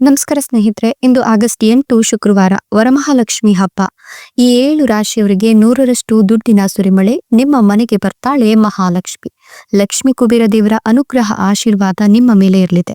ನಮಸ್ಕಾರ ಸ್ನೇಹಿತರೆ, ಇಂದು ಆಗಸ್ಟ್ ಎಂಟು ಶುಕ್ರವಾರ ವರಮಹಾಲಕ್ಷ್ಮಿ ಹಬ್ಬ. ಈ ಏಳು ರಾಶಿಯವರಿಗೆ ನೂರರಷ್ಟು ದುಡ್ಡಿನ ಸುರಿಮಳೆ, ನಿಮ್ಮ ಮನೆಗೆ ಬರ್ತಾಳೆ ಮಹಾಲಕ್ಷ್ಮಿ. ಲಕ್ಷ್ಮಿ ಕುಬೇರ ದೇವರ ಅನುಗ್ರಹ ಆಶೀರ್ವಾದ ನಿಮ್ಮ ಮೇಲೆ ಇರಲಿದೆ.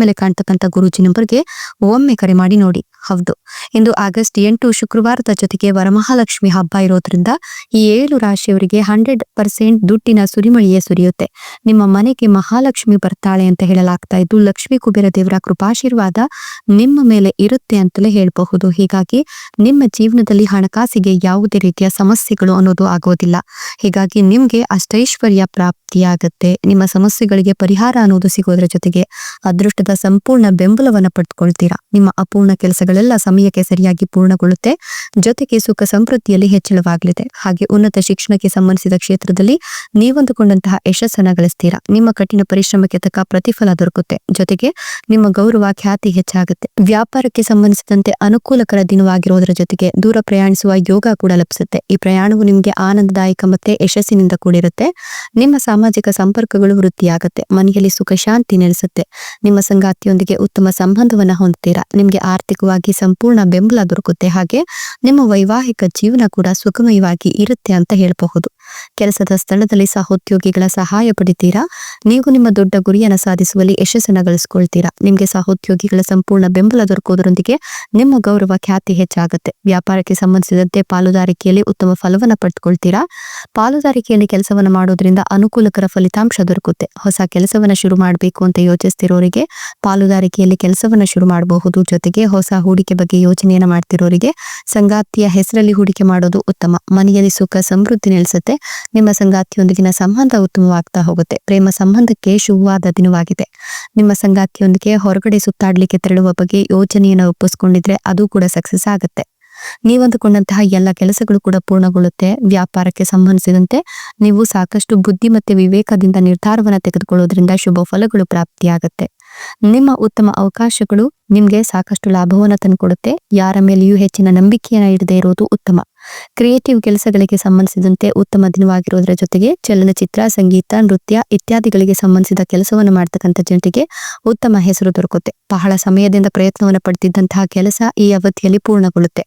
ಮೇಲೆ ಕಾಣ್ತಕ್ಕಂಥ ಗುರೂಜಿ ನಂಬರ್ಗೆ ಒಮ್ಮೆ ಕರೆ ಮಾಡಿ ನೋಡಿ. ಹೌದು. ಇಂದು ಆಗಸ್ಟ್ ಎಂಟು ಶುಕ್ರವಾರದ ಜೊತೆಗೆ ವರಮಹಾಲಕ್ಷ್ಮಿ ಹಬ್ಬ ಇರೋದ್ರಿಂದ ಈ ಏಳು ರಾಶಿಯವರಿಗೆ ಹಂಡ್ರೆಡ್ ಪರ್ಸೆಂಟ್ ದುಡ್ಡಿನ ಸುರಿಮಳಿಯೇ ಸುರಿಯುತ್ತೆ. ನಿಮ್ಮ ಮನೆಗೆ ಮಹಾಲಕ್ಷ್ಮಿ ಬರ್ತಾಳೆ ಅಂತ ಹೇಳಲಾಗ್ತಾ ಇದ್ದು, ಲಕ್ಷ್ಮಿ ಕುಬೇರ ದೇವರ ಕೃಪಾಶೀರ್ವಾದ ನಿಮ್ಮ ಮೇಲೆ ಇರುತ್ತೆ ಅಂತಲೇ ಹೇಳಬಹುದು. ಹೀಗಾಗಿ ನಿಮ್ಮ ಜೀವನದಲ್ಲಿ ಹಣಕಾಸಿಗೆ ಯಾವುದೇ ರೀತಿಯ ಸಮಸ್ಯೆಗಳು ಅನ್ನೋದು ಆಗೋದಿಲ್ಲ. ಹೀಗಾಗಿ ನಿಮ್ಗೆ ಅಷ್ಟೈಶ್ವರ್ಯ ಪ್ರಾಪ್ತಿಯಾಗುತ್ತೆ. ನಿಮ್ಮ ಸಮಸ್ಯೆಗಳಿಗೆ ಪರಿಹಾರ ಅನ್ನೋದು ಸಿಗೋದ್ರ ಜೊತೆಗೆ ಅದೃಷ್ಟದ ಸಂಪೂರ್ಣ ಬೆಂಬಲವನ್ನ ಪಡೆದುಕೊಳ್ತೀರಾ ನಿಮ್ಮ ಅಪೂರ್ಣ ಕೆಲಸಗಳೆಲ್ಲ ಸಮಯಕ್ಕೆ ಸರಿಯಾಗಿ ಪೂರ್ಣಗೊಳ್ಳುತ್ತೆ. ಜೊತೆಗೆ ಸುಖ ಸಮೃದ್ಧಿಯಲ್ಲಿ ಹೆಚ್ಚಳವಾಗಲಿದೆ. ಹಾಗೆ ಉನ್ನತ ಶಿಕ್ಷಣಕ್ಕೆ ಸಂಬಂಧಿಸಿದ ಕ್ಷೇತ್ರದಲ್ಲಿ ನೀವಂದುಕೊಂಡಂತಹ ಯಶಸ್ಸನ್ನ ಗಳಿಸ್ತೀರಾ ನಿಮ್ಮ ಕಠಿಣ ಪರಿಶ್ರಮಕ್ಕೆ ತಕ್ಕ ಪ್ರತಿಫಲ ದೊರಕುತ್ತೆ. ಜೊತೆಗೆ ನಿಮ್ಮ ಗೌರವ ಖ್ಯಾತಿ ಹೆಚ್ಚಾಗುತ್ತೆ. ವ್ಯಾಪಾರಕ್ಕೆ ಸಂಬಂಧಿಸಿದಂತೆ ಅನುಕೂಲಕರ ದಿನವಾಗಿರುವುದರ ಜೊತೆಗೆ ದೂರ ಪ್ರಯಾಣಿಸುವ ಯೋಗ ಕೂಡ ಲಭಿಸುತ್ತೆ. ಈ ಪ್ರಯಾಣವು ನಿಮಗೆ ಆನಂದದಾಯಕ ಮತ್ತೆ ಯಶಸ್ಸಿನಿಂದ ಕೂಡಿರುತ್ತೆ. ನಿಮ್ಮ ಸಾಮಾಜಿಕ ಸಂಪರ್ಕಗಳು ವೃದ್ಧಿಯಾಗುತ್ತೆ. ಮನೆಯಲ್ಲಿ ಸುಖ ಶಾಂತಿ ನೆಲೆಸುತ್ತೆ. ನಿಮ್ಮ ಸಂಗಾತಿಯೊಂದಿಗೆ ಉತ್ತಮ ಸಂಬಂಧವನ್ನ ಹೊಂದ್ತೀರಾ ನಿಮಗೆ ಆರ್ಥಿಕವಾಗಿ ಸಂಪೂರ್ಣ ಬೆಂಬಲ ದೊರಕುತ್ತೆ. ಹಾಗೆ ನಿಮ್ಮ ವೈವಾಹಿಕ ಜೀವನ ಕೂಡ ಸುಖಮಯವಾಗಿ ಇರುತ್ತೆ ಅಂತ ಹೇಳಬಹುದು. ಕೆಲಸದ ಸ್ಥಳದಲ್ಲಿ ಸಹೋದ್ಯೋಗಿಗಳ ಸಹಾಯ ಪಡಿತೀರಾ? ನೀವು ನಿಮ್ಮ ದೊಡ್ಡ ಗುರಿಯನ್ನು ಸಾಧಿಸುವಲ್ಲಿ ಯಶಸ್ಸನ್ನ ಗಳಿಸ್ಕೊಳ್ತೀರಾ? ನಿಮಗೆ ಸಹೋದ್ಯೋಗಿಗಳ ಸಂಪೂರ್ಣ ಬೆಂಬಲ ದೊರಕುವುದರೊಂದಿಗೆ ನಿಮ್ಮ ಗೌರವ ಖ್ಯಾತಿ ಹೆಚ್ಚಾಗುತ್ತೆ. ವ್ಯಾಪಾರಕ್ಕೆ ಸಂಬಂಧಿಸಿದಂತೆ ಪಾಲುದಾರಿಕೆಯಲ್ಲಿ ಉತ್ತಮ ಫಲವನ್ನು ಪಡೆದುಕೊಳ್ತೀರಾ? ಪಾಲುದಾರಿಕೆಯಲ್ಲಿ ಕೆಲಸವನ್ನ ಮಾಡೋದ್ರಿಂದ ಅನುಕೂಲಕರ ಫಲಿತಾಂಶ ದೊರಕುತ್ತೆ. ಹೊಸ ಕೆಲಸವನ್ನ ಶುರು ಮಾಡಬೇಕು ಅಂತ ಯೋಚಿಸ್ತಿರೋರಿಗೆ ಪಾಲುದಾರಿಕೆಯಲ್ಲಿ ಕೆಲಸವನ್ನ ಶುರು ಮಾಡಬಹುದು. ಜೊತೆಗೆ ಹೊಸ ಹೂಡಿಕೆ ಬಗ್ಗೆ ಯೋಚನೆಯನ್ನ ಮಾಡ್ತಿರೋರಿಗೆ ಸಂಗಾತಿಯ ಹೆಸರಲ್ಲಿ ಹೂಡಿಕೆ ಮಾಡೋದು ಉತ್ತಮ. ಮನೆಯಲ್ಲಿ ಸುಖ, ಸಮೃದ್ಧಿ ನೆಲೆಸುತ್ತೆ. ನಿಮ್ಮ ಸಂಗಾತಿಯೊಂದಿಗಿನ ಸಂಬಂಧ ಉತ್ತಮವಾಗ್ತಾ ಹೋಗುತ್ತೆ. ಪ್ರೇಮ ಸಂಬಂಧಕ್ಕೆ ಶುಭವಾದ ದಿನವಾಗಿದೆ. ನಿಮ್ಮ ಸಂಗಾತಿಯೊಂದಿಗೆ ಹೊರಗಡೆ ಸುತ್ತಾಡ್ಲಿಕ್ಕೆ ತೆರಳುವ ಬಗ್ಗೆ ಯೋಜನೆಯನ್ನು ಒಪ್ಪಿಸ್ಕೊಂಡಿದ್ರೆ ಅದು ಕೂಡ ಸಕ್ಸಸ್ ಆಗುತ್ತೆ. ನೀವಂದುಕೊಂಡಂತಹ ಎಲ್ಲ ಕೆಲಸಗಳು ಕೂಡ ಪೂರ್ಣಗೊಳ್ಳುತ್ತೆ. ವ್ಯಾಪಾರಕ್ಕೆ ಸಂಬಂಧಿಸಿದಂತೆ ನೀವು ಸಾಕಷ್ಟು ಬುದ್ಧಿ ಮತ್ತೆ ವಿವೇಕದಿಂದ ನಿರ್ಧಾರವನ್ನು ತೆಗೆದುಕೊಳ್ಳೋದ್ರಿಂದ ಶುಭ ಫಲಗಳು ಪ್ರಾಪ್ತಿಯಾಗತ್ತೆ. ನಿಮ್ಮ ಉತ್ತಮ ಅವಕಾಶಗಳು ನಿಮ್ಗೆ ಸಾಕಷ್ಟು ಲಾಭವನ್ನ ತಂದುಕೊಡುತ್ತೆ. ಯಾರ ಮೇಲೆಯೂ ಹೆಚ್ಚಿನ ನಂಬಿಕೆಯನ್ನ ಇಡದೆ ಇರೋದು ಉತ್ತಮ. ಕ್ರಿಯೇಟಿವ್ ಕೆಲಸಗಳಿಗೆ ಸಂಬಂಧಿಸಿದಂತೆ ಉತ್ತಮ ದಿನವಾಗಿರುವುದರ ಜೊತೆಗೆ ಚಲನಚಿತ್ರ, ಸಂಗೀತ, ನೃತ್ಯ ಇತ್ಯಾದಿಗಳಿಗೆ ಸಂಬಂಧಿಸಿದ ಕೆಲಸವನ್ನು ಮಾಡ್ತಕ್ಕಂಥ ಜನರಿಗೆ ಉತ್ತಮ ಹೆಸರು ದೊರಕುತ್ತೆ. ಬಹಳ ಸಮಯದಿಂದ ಪ್ರಯತ್ನವನ್ನು ಪಡೆದಿದ್ದಂತಹ ಕೆಲಸ ಈ ಅವಧಿಯಲ್ಲಿ ಪೂರ್ಣಗೊಳ್ಳುತ್ತೆ.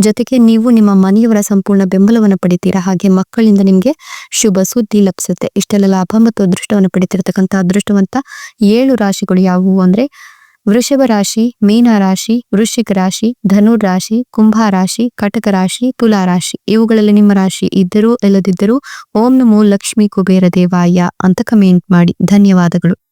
ಜೊತೆಗೆ ನೀವು ನಿಮ್ಮ ಮನೆಯವರ ಸಂಪೂರ್ಣ ಬೆಂಬಲವನ್ನು ಪಡಿತೀರಾ? ಹಾಗೆ ಮಕ್ಕಳಿಂದ ನಿಮಗೆ ಶುಭ ಸುದ್ದಿ ಲಭಿಸುತ್ತೆ. ಇಷ್ಟೆಲ್ಲ ಲಾಭ ಮತ್ತು ಅದೃಷ್ಟವನ್ನು ಪಡಿತಿರತಕ್ಕಂಥ ಅದೃಷ್ಟವಂತ ಏಳು ರಾಶಿಗಳು ಯಾವುವು ಅಂದ್ರೆ ವೃಷಭ ರಾಶಿ, ಮೀನ ರಾಶಿ, ವೃಶ್ಚಿಕ ರಾಶಿ, ಧನುರ್ ರಾಶಿ, ಕುಂಭ ರಾಶಿ, ಕಟಕ ರಾಶಿ, ತುಲಾ ರಾಶಿ. ಇವುಗಳಲ್ಲಿ ನಿಮ್ಮ ರಾಶಿ ಇದ್ದರೂ ಇಲ್ಲದಿದ್ದರೂ ಓಂ ನಮೋ ಲಕ್ಷ್ಮೀ ಕುಬೇರ ದೇವಾಯ ಅಂತ ಕಮೆಂಟ್ ಮಾಡಿ. ಧನ್ಯವಾದಗಳು.